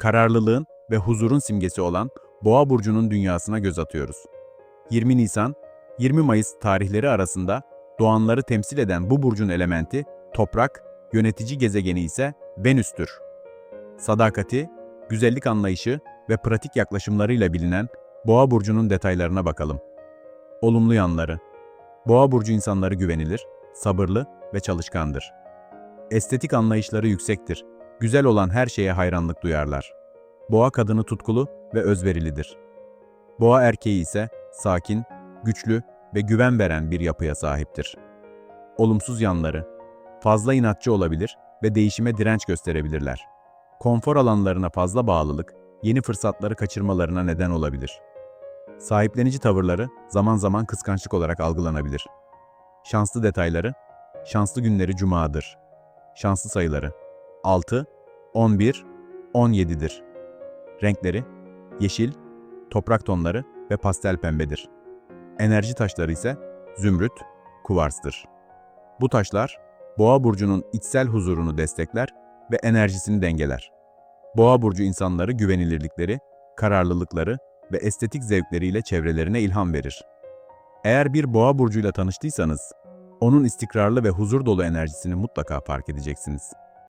kararlılığın ve huzurun simgesi olan Boğa burcunun dünyasına göz atıyoruz. 20 Nisan, 20 Mayıs tarihleri arasında doğanları temsil eden bu burcun elementi toprak, yönetici gezegeni ise Venüs'tür. Sadakati, güzellik anlayışı ve pratik yaklaşımlarıyla bilinen Boğa burcunun detaylarına bakalım. Olumlu yanları. Boğa burcu insanları güvenilir, sabırlı ve çalışkandır. Estetik anlayışları yüksektir. Güzel olan her şeye hayranlık duyarlar. Boğa kadını tutkulu ve özverilidir. Boğa erkeği ise sakin, güçlü ve güven veren bir yapıya sahiptir. Olumsuz yanları. Fazla inatçı olabilir ve değişime direnç gösterebilirler. Konfor alanlarına fazla bağlılık, yeni fırsatları kaçırmalarına neden olabilir. Sahiplenici tavırları zaman zaman kıskançlık olarak algılanabilir. Şanslı detayları, şanslı günleri cumadır. Şanslı sayıları 6, 11, 17'dir. Renkleri yeşil, toprak tonları ve pastel pembedir. Enerji taşları ise zümrüt, kuvarstır. Bu taşlar Boğa burcunun içsel huzurunu destekler ve enerjisini dengeler. Boğa burcu insanları güvenilirlikleri, kararlılıkları ve estetik zevkleriyle çevrelerine ilham verir. Eğer bir boğa burcuyla tanıştıysanız, onun istikrarlı ve huzur dolu enerjisini mutlaka fark edeceksiniz.